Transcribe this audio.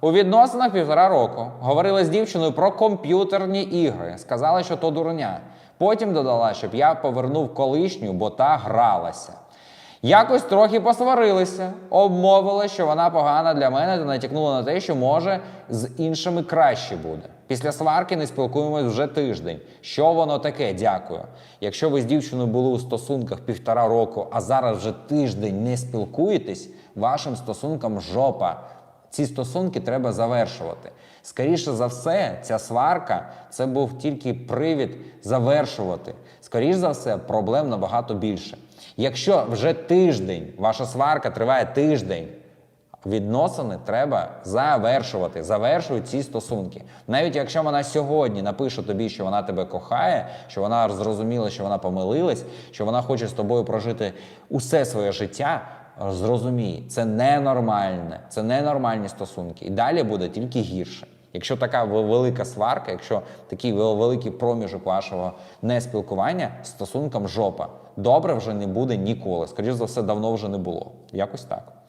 У відносинах півтора року говорила з дівчиною про комп'ютерні ігри. Сказала, що то дурня. Потім додала, щоб я повернув колишню, бо та гралася. Якось трохи посварилися, обмовила, що вона погана для мене та натякнула на те, що може з іншими краще буде. Після сварки не спілкуємось вже тиждень. Що воно таке? Дякую. Якщо ви з дівчиною були у стосунках півтора року, а зараз вже тиждень не спілкуєтесь, вашим стосункам жопа. Ці стосунки треба завершувати. Скоріше за все, ця сварка це був тільки привід завершувати. Скоріше за все, проблем набагато більше. Якщо вже тиждень, ваша сварка триває тиждень, відносини треба завершувати. Завершуй ці стосунки. Навіть якщо вона сьогодні напише тобі, що вона тебе кохає, що вона зрозуміла, що вона помилилась, що вона хоче з тобою прожити усе своє життя. Зрозумій, це ненормальне, це ненормальні стосунки. І далі буде тільки гірше. Якщо така ве- велика сварка, якщо такий ве- великий проміжок вашого неспілкування, стосункам жопа. Добре вже не буде ніколи. Скоріше за все, давно вже не було. Якось так.